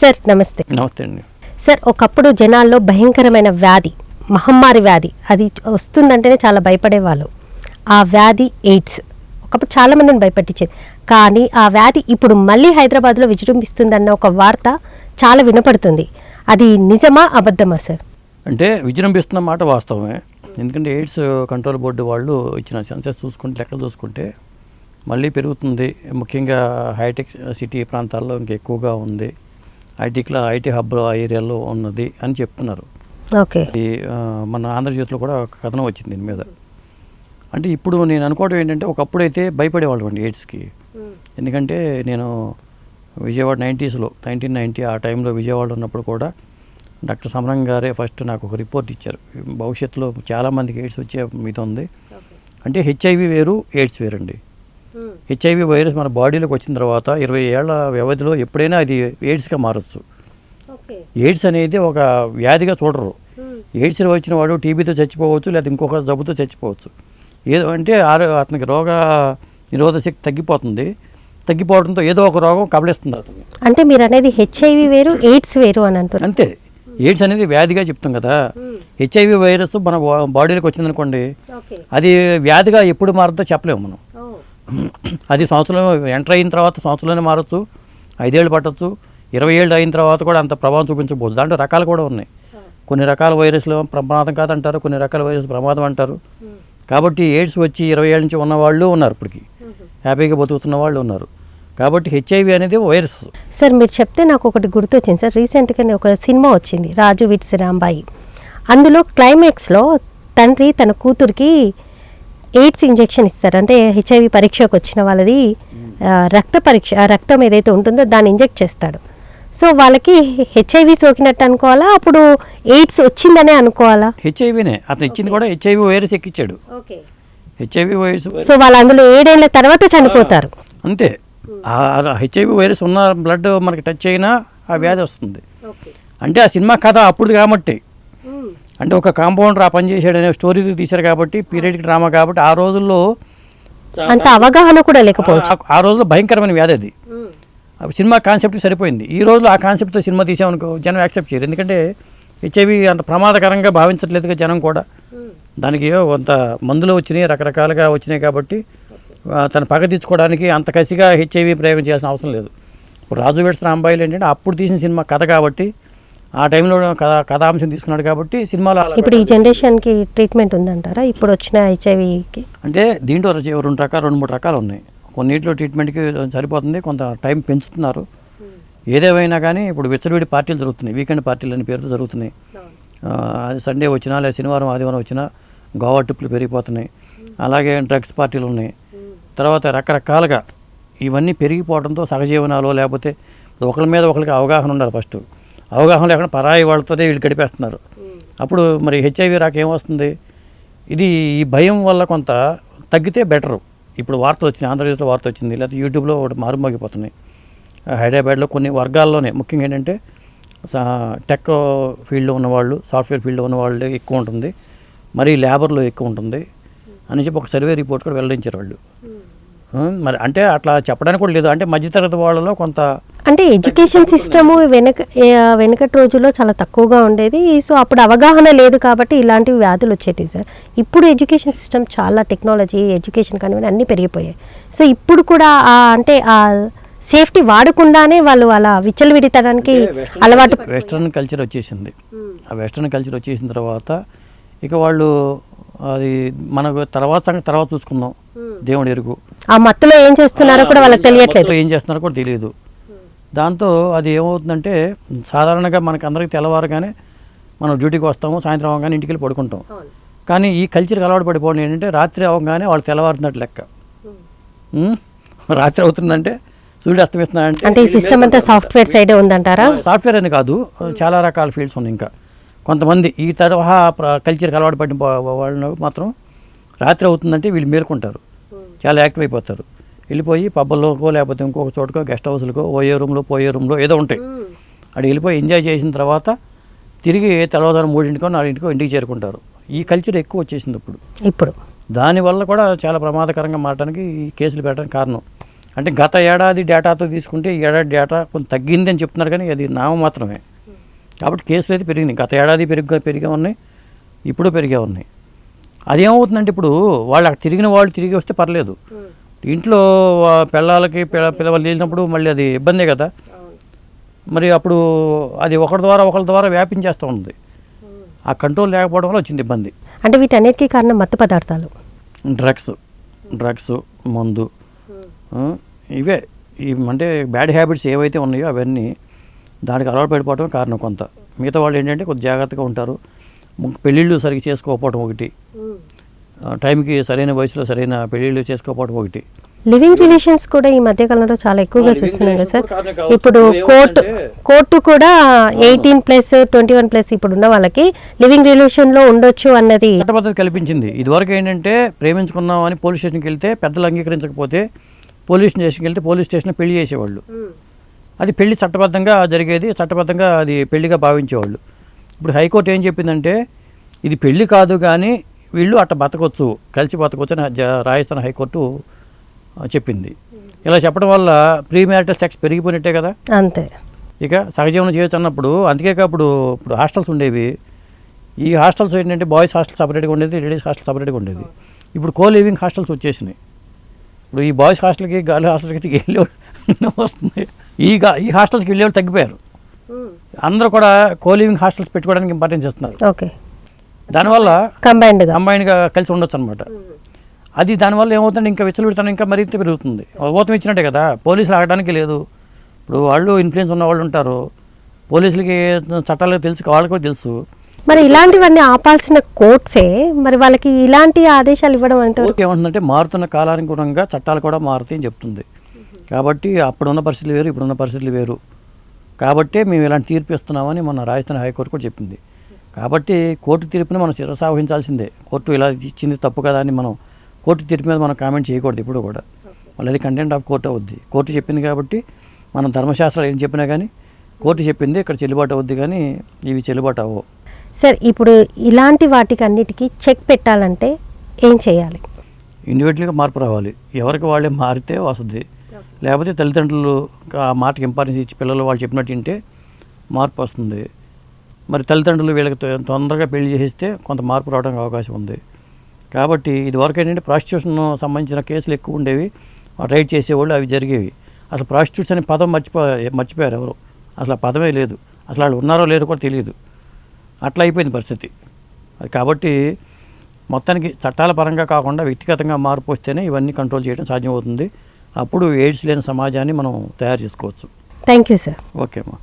Sir నమస్తే. నమస్తే అండి. సార్ ఒకప్పుడు జనాల్లో భయంకరమైన వ్యాధి మహమ్మారి వ్యాధి అది వస్తుందంటేనే చాలా భయపడేవాళ్ళు. ఆ వ్యాధి ఎయిడ్స్ ఒకప్పుడు చాలా మందిని భయపెట్టించేది. కానీ ఆ వ్యాధి ఇప్పుడు మళ్ళీ హైదరాబాద్లో విజృంభిస్తుందన్న ఒక వార్త చాలా వినపడుతుంది. అది నిజమా అబద్ధమా సార్? అంటే విజృంభిస్తున్న మాట వాస్తవమే. ఎందుకంటే ఎయిడ్స్ కంట్రోల్ బోర్డు వాళ్ళు ఇచ్చిన సెన్సెస్ చూసుకుంటే లెక్కలు చూసుకుంటే మళ్ళీ పెరుగుతుంది. ముఖ్యంగా హైటెక్ సిటీ ప్రాంతాల్లో ఇంకా ఎక్కువగా ఉంది. ఐటీలో ఐటీ హబ్ ఆ ఏరియాలో ఉన్నది అని చెప్తున్నారు. ఓకే. మన ఆంధ్రజ్యోతిలో కూడా ఒక కథనం వచ్చింది దీని మీద. అంటే ఇప్పుడు నేను అనుకోవడం ఏంటంటే ఒకప్పుడైతే భయపడేవాళ్ళు అండి ఎయిడ్స్కి ఎందుకంటే నేను విజయవాడ నైంటీస్లో నైన్టీన్ నైంటీ ఆ టైంలో విజయవాడ ఉన్నప్పుడు కూడా డాక్టర్ సమరం గారే ఫస్ట్ నాకు ఒక రిపోర్ట్ ఇచ్చారు. భవిష్యత్తులో చాలామందికి ఎయిడ్స్ వచ్చే మీద ఉంది అంటే హెచ్ఐవి వేరు ఎయిడ్స్ వేరండి. హెచ్ఐవి వైరస్ మన బాడీలోకి వచ్చిన తర్వాత ఇరవై ఏళ్ళ వ్యవధిలో ఎప్పుడైనా అది ఎయిడ్స్గా మారచ్చు. ఎయిడ్స్ అనేది ఒక వ్యాధిగా చూడరు. ఎయిడ్స్ వచ్చిన వాడు టీబీతో చచ్చిపోవచ్చు లేదా ఇంకొక జబ్బుతో చచ్చిపోవచ్చు. ఏదో అంటే ఆరో అతనికి రోగ నిరోధక శక్తి తగ్గిపోతుంది. తగ్గిపోవడంతో ఏదో ఒక రోగం కబలిస్తుంది అతన్ని. అంటే మీరు అనేది హెచ్ఐవి వేరు ఎయిడ్స్ వేరు అని అంటున్నారు. అంతే. ఎయిడ్స్ అనేది వ్యాధిగా చెప్తాం కదా. హెచ్ఐవి వైరస్ మన బాడీలోకి వచ్చిందనుకోండి అది వ్యాధిగా ఎప్పుడు మారుతుందో చెప్పలేము మనం. అది సంవత్సరం ఎంటర్ అయిన తర్వాత సంవత్సరంలోనే మారచ్చు ఐదేళ్ళు పట్టచ్చు ఇరవై ఏళ్ళు అయిన తర్వాత కూడా అంత ప్రభావం చూపించబోదు. దాంట్లో రకాలు కూడా ఉన్నాయి. కొన్ని రకాల వైరస్లు ప్రమాదం కాదంటారు కొన్ని రకాల వైరస్ ప్రమాదం అంటారు. కాబట్టి ఎయిడ్స్ వచ్చి ఇరవై ఏళ్ళ నుంచి ఉన్న వాళ్ళు ఉన్నారు ఇప్పటికి. హ్యాపీగా బతుకుతున్న వాళ్ళు ఉన్నారు. కాబట్టి హెచ్ఐవి అనేది వైరస్. సార్ మీరు చెప్తే నాకు ఒకటి గుర్తొచ్చింది సార్. రీసెంట్గానే ఒక సినిమా వచ్చింది రాజు విట్స్ రాంబాయి. అందులో క్లైమాక్స్లో తండ్రి తన కూతురికి ఎయిడ్స్ ఇంజెక్షన్ ఇస్తారు. అంటే హెచ్ఐవి పరీక్షకు వచ్చిన వాళ్ళది రక్త పరీక్ష రక్తం ఏదైతే ఉంటుందో దాన్ని ఇంజెక్ట్ చేస్తాడు. సో వాళ్ళకి హెచ్ఐవి సోకినట్టు అనుకోవాలా? అప్పుడు ఎయిడ్స్ వచ్చిందనే అనుకోవాలా? హెచ్ఐవినే. అతను ఇచ్చింది కూడా హెచ్ఐవి వైరస్ ఎక్కిచ్చాడు. హెచ్ఐవి వైరస్ సో వాళ్ళు అందులో ఏడేళ్ళ తర్వాత చనిపోతారు. అంతే. హెచ్ఐవి వైరస్ ఉన్న బ్లడ్ మనకి టచ్ అయినా ఆ వ్యాధి వస్తుంది. అంటే ఆ సినిమా కథ అప్పుడు కాబట్టి. అంటే ఒక కాంపౌండర్ ఆ పని చేశాడనే స్టోరీ తీశారు కాబట్టి పీరియడిక్ డ్రామా కాబట్టి ఆ రోజుల్లో అంత అవగాహన కూడా లేకపోవచ్చు. ఆ- రోజుల్లో భయంకరమైన వ్యాధి అది. సినిమా కాన్సెప్ట్ సరిపోయింది. ఈ రోజులో ఆ కాన్సెప్ట్తో సినిమా తీసామనుకో జనం యాక్సెప్ట్ చేయరు. ఎందుకంటే హెచ్ఐవి అంత ప్రమాదకరంగా భావించట్లేదుగా జనం కూడా. దానికి కొంత మందులు వచ్చినాయి రకరకాలుగా వచ్చినాయి కాబట్టి తను పగ తీర్చుకోవడానికి అంత కసిగా హెచ్ఐవి ప్రయోగం చేయాల్సిన అవసరం లేదు. ఇప్పుడు రాజు వెడ్స్ రాంబాయిలు ఏంటంటే అప్పుడు తీసిన సినిమా కథ కాబట్టి ఆ టైంలో కథ కథాంశం తీసుకున్నాడు కాబట్టి సినిమాలో ఇప్పుడు ఈ జనరేషన్కి ట్రీట్మెంట్ ఉందంటారా? ఇప్పుడు వచ్చిన హెచ్ఐవికి? అంటే దీంట్లో రెండు రకాలు రెండు మూడు రకాలు ఉన్నాయి. కొన్నిట్లో ట్రీట్మెంట్కి సరిపోతుంది కొంత టైం పెంచుతున్నారు. ఏదేమైనా కానీ ఇప్పుడు విచ్చలవిడి పార్టీలు జరుగుతున్నాయి వీకెండ్ పార్టీలు అనే పేరుతో జరుగుతున్నాయి. సండే వచ్చినా లేదా శనివారం ఆదివారం వచ్చినా గోవా ట్రిప్లు పెరిగిపోతున్నాయి. అలాగే డ్రగ్స్ పార్టీలు ఉన్నాయి. తర్వాత రకరకాలుగా ఇవన్నీ పెరిగిపోవడంతో సహజీవనాలు లేకపోతే ఒకరి మీద ఒకరికి అవగాహన ఉండాలి ఫస్ట్. అవగాహన లేకుండా పరాయి వాళ్ళతోనే వీళ్ళు గడిపేస్తున్నారు. అప్పుడు మరి హెచ్ఐవి రాక ఏమొస్తుంది ఇది ఈ భయం వల్ల కొంత తగ్గితే బెటరు. ఇప్పుడు వార్తలు వచ్చినాయి ఆంధ్రప్రదేశ్లో వార్త వచ్చింది లేకపోతే యూట్యూబ్లో ఒకటి మారుమోగిపోతున్నాయి హైదరాబాద్లో కొన్ని వర్గాల్లోనే ముఖ్యంగా ఏంటంటే టెక్ ఫీల్డ్లో ఉన్నవాళ్ళు సాఫ్ట్వేర్ ఫీల్డ్లో ఉన్నవాళ్ళు ఎక్కువ ఉంటుంది. మరి లేబర్లో ఎక్కువ ఉంటుంది. అని చెప్పి ఒక సర్వే రిపోర్ట్ కూడా వెల్లడించారు వాళ్ళు. మరి అంటే అట్లా చెప్పడానికి కూడా లేదు. అంటే మధ్యతరగతి వాళ్ళలో కొంత అంటే ఎడ్యుకేషన్ సిస్టమ్ వెనక వెనకటి రోజుల్లో చాలా తక్కువగా ఉండేది. సో అప్పుడు అవగాహన లేదు కాబట్టి ఇలాంటి వ్యాధులు వచ్చేటివి సార్. ఇప్పుడు ఎడ్యుకేషన్ సిస్టమ్ చాలా టెక్నాలజీ ఎడ్యుకేషన్ కానివ్వండి అన్నీ పెరిగిపోయాయి. సో ఇప్పుడు కూడా అంటే ఆ సేఫ్టీ వాడకుండానే వాళ్ళు అలా విచ్చలవిడితనానికి అలవాటు వెస్ట్రన్ కల్చర్ వచ్చేసింది. ఆ వెస్ట్రన్ కల్చర్ వచ్చేసిన తర్వాత ఇక వాళ్ళు అది మనకు తర్వాత సంగతి తర్వాత చూసుకుందాం. దేవుడు ఎరుగు. ఆ మత్తులో ఏం చేస్తున్నారో కూడా వాళ్ళకి తెలియట్లేదు. ఏం చేస్తున్నారో కూడా తెలియదు. దాంతో అది ఏమవుతుందంటే సాధారణంగా మనకి అందరికీ తెల్లవారుగానే మనం డ్యూటీకి వస్తాము సాయంత్రం అవగానే ఇంటికి వెళ్ళి పడుకుంటాం కానీ ఈ కల్చర్కి అలవాటు పడిపోవడం ఏంటంటే రాత్రి అవగానే వాళ్ళు తెల్లవారుతున్నట్టు లెక్క. ఉం? రాత్రి అవుతుందంటే సూర్యుడు అస్తమిస్తున్నాడంటే అంటే ఈ సిస్టమ్ అంతా సాఫ్ట్వేర్ సైడే ఉందంటారా? సాఫ్ట్వేర్ అని కాదు చాలా రకాల ఫీల్డ్స్ ఉన్నాయి ఇంకా. కొంతమంది ఈ తరహా కల్చర్కి అలవాటు పడిన వాళ్ళు మాత్రం రాత్రి అవుతుందంటే వీళ్ళు మేలుకుంటారు. చాలా యాక్టివ్ అయిపోతారు. వెళ్ళిపోయి పబ్బల్లోకో లేకపోతే ఇంకొక చోటకో గెస్ట్ హౌస్లకో ఓయే రూమ్లో పోయే రూమ్లో ఏదో ఉంటాయి. అక్కడ వెళ్ళిపోయి ఎంజాయ్ చేసిన తర్వాత తిరిగి తెల్లవారుజాము మూడింటికో నాలుగింటికో ఇంటికి చేరుకుంటారు. ఈ కల్చర్ ఎక్కువ వచ్చేసింది ఇప్పుడు. ఇప్పుడు. దానివల్ల కూడా చాలా ప్రమాదకరంగా మారడానికి ఈ కేసులు పెట్టడానికి కారణం. అంటే గత ఏడాది డేటాతో తీసుకుంటే ఈ ఏడాది డేటా కొంత తగ్గింది అని చెప్తున్నారు కానీ అది నామ మాత్రమే. కాబట్టి కేసులు అయితే పెరిగినాయి. గత ఏడాది పెరిగి పెరిగే ఉన్నాయి. ఇప్పుడు పెరిగే ఉన్నాయి. అదేమవుతుందంటే ఇప్పుడు వాళ్ళు అక్కడ తిరిగిన వాళ్ళు తిరిగి వస్తే పర్లేదు. ఇంట్లో పిల్లలకి పిల్ల పిల్లలు వెళ్ళినప్పుడు మళ్ళీ అది ఇబ్బందే కదా. మరి అప్పుడు అది ఒకరి ద్వారా ఒకరి ద్వారా వ్యాపించేస్తూ ఉంది ఆ కంట్రోల్ లేకపోవడం వల్ల వచ్చింది ఇబ్బంది. అంటే వీటన్నిటికీ కారణం మత్తు పదార్థాలు. డ్రగ్స్ డ్రగ్స్ మందు ఇవే. ఈ అంటే బ్యాడ్ హ్యాబిట్స్ ఏవైతే ఉన్నాయో అవన్నీ దానికి అలవాటు పడిపోవడం కారణం కొంత. మిగతా వాళ్ళు ఏంటంటే కొంచెం జాగ్రత్తగా ఉంటారు. పెళ్ళిళ్ళు సరిగ్గా చేసుకోకపోవడం ఒకటి. టైంకి సరైన వయసులో సరైన పెళ్ళిళ్ళు చేసుకోకపోవడం ఒకటి. లివింగ్ రిలేషన్స్ కూడా ఈ మధ్య కాలంలో చాలా ఎక్కువగా చూస్తున్నాం కదా సార్. ఇప్పుడు కోర్టు కోర్టు కూడా eighteen plus twenty one plus ఇప్పుడు ఉన్న వాళ్ళకి లివింగ్ రిలేషన్లో ఉండొచ్చు అన్నది చట్టబద్ధత కల్పించింది. ఇదివరకు ఏంటంటే ప్రేమించుకున్నాం అని పోలీస్ స్టేషన్కి వెళ్తే పెద్దలు అంగీకరించకపోతే పోలీస్ స్టేషన్కి వెళ్తే పోలీస్ స్టేషన్లో పెళ్ళి చేసేవాళ్ళు. అది పెళ్ళి చట్టబద్ధంగా జరిగేది చట్టబద్ధంగా అది పెళ్ళిగా భావించేవాళ్ళు. ఇప్పుడు హైకోర్టు ఏం చెప్పిందంటే ఇది పెళ్ళి కాదు కానీ వీళ్ళు అట్ట బతకొచ్చు కలిసి బతకొచ్చు అని రాజస్థాన్ హైకోర్టు చెప్పింది. ఇలా చెప్పడం వల్ల ప్రీ మ్యారిటల్ సెక్స్ పెరిగిపోయినట్టే కదా? అంతే. ఇక సహజీవనం చేయొచ్చు అన్నప్పుడు అందుకే అప్పుడు ఇప్పుడు హాస్టల్స్ ఉండేవి. ఈ హాస్టల్స్ ఏంటంటే బాయ్స్ హాస్టల్ సపరేట్గా ఉండేది లేడీస్ హాస్టల్ సపరేట్గా ఉండేది. ఇప్పుడు కో లివింగ్ హాస్టల్స్ వచ్చేసినాయి. ఇప్పుడు ఈ బాయ్స్ హాస్టల్కి గర్ల్ హాస్టల్కి వెళ్ళే వస్తుంది ఈ ఈ హాస్టల్స్కి వెళ్ళేవాళ్ళు తగ్గిపోయారు. అందరూ కూడా కో లివింగ్ హాస్టల్స్ పెట్టుకోవడానికి ఇంపార్టెన్స్ ఇస్తున్నారు ఓకే. దానివల్ల కంబైన్డ్గా కంబైన్గా కలిసి ఉండొచ్చు అనమాట అది దానివల్ల ఏమవుతుందంటే ఇంకా విచ్చలవిడతనం ఇంకా మరింత పెరుగుతుంది. ఓతం ఇచ్చినట్టే కదా పోలీసులు ఆగడానికి లేదు. ఇప్పుడు వాళ్ళు ఇన్ఫ్లుయెన్స్ ఉన్న వాళ్ళు ఉంటారు. పోలీసులకి చట్టాలు తెలుసు వాళ్ళకి కూడా తెలుసు. మరి ఇలాంటివన్నీ ఆపాల్సిన కోర్ట్సే మరి వాళ్ళకి ఇలాంటి ఆదేశాలు ఇవ్వడం కోర్టు ఏమంటుందంటే మారుతున్న కాలానుగుణంగా చట్టాలు కూడా మారుతాయి అని చెప్తుంది. కాబట్టి అప్పుడున్న పరిస్థితులు వేరు ఇప్పుడున్న పరిస్థితులు వేరు. కాబట్టే మేము ఇలాంటి తీర్పు ఇస్తున్నామని మన రాజస్థాన్ హైకోర్టు కూడా చెప్పింది. కాబట్టి కోర్టు తీర్పుని మనం శిరసావహించాల్సిందే. కోర్టు ఇలా ఇచ్చింది తప్పు కదా అని మనం కోర్టు తీర్పు మీద మనం కామెంట్ చేయకూడదు ఇప్పుడు కూడా. మళ్ళీ అది కంటెంట్ ఆఫ్ కోర్టు అవుద్ది. కోర్టు చెప్పింది కాబట్టి మనం ధర్మశాస్త్రాలు ఏం చెప్పినా కానీ కోర్టు చెప్పింది ఇక్కడ చెల్లుబాటు అవుద్ది కానీ ఇవి చెల్లుబాటు అవ్వవు. సార్ ఇప్పుడు ఇలాంటి వాటికి అన్నిటికీ చెక్ పెట్టాలంటే ఏం చేయాలి? ఇండివిజువల్గా మార్పు రావాలి. ఎవరికి వాళ్ళే మారితే వస్తుంది. లేకపోతే తల్లిదండ్రులు ఆ మాటకి ఇంపార్టెన్స్ ఇచ్చి పిల్లలు వాళ్ళు చెప్పినట్టు వింటే మార్పు వస్తుంది. మరి తల్లిదండ్రులు వీళ్ళకి తొందరగా పెళ్ళి చేస్తే కొంత మార్పు రావడానికి అవకాశం ఉంది. కాబట్టి ఇదివరకు ఏంటంటే ప్రాస్టిట్యూషన్ సంబంధించిన కేసులు ఎక్కువ ఉండేవి. రైడ్ చేసేవాళ్ళు అవి జరిగేవి. అసలు ప్రాస్టిట్యూట్స్ అనే పదం మర్చిపో మర్చిపోయారు ఎవరు? అసలు ఆ పదమే లేదు. అసలు వాళ్ళు ఉన్నారో లేదో కూడా తెలియదు అట్లా అయిపోయింది పరిస్థితి. అది కాబట్టి మొత్తానికి చట్టాల పరంగా కాకుండా వ్యక్తిగతంగా మార్పు వస్తేనే ఇవన్నీ కంట్రోల్ చేయడం సాధ్యమవుతుంది. అప్పుడు ఎయిడ్స్ లేని సమాజాన్ని మనం తయారు చేసుకోవచ్చు. థ్యాంక్ యూ సార్ ఓకే అమ్మా.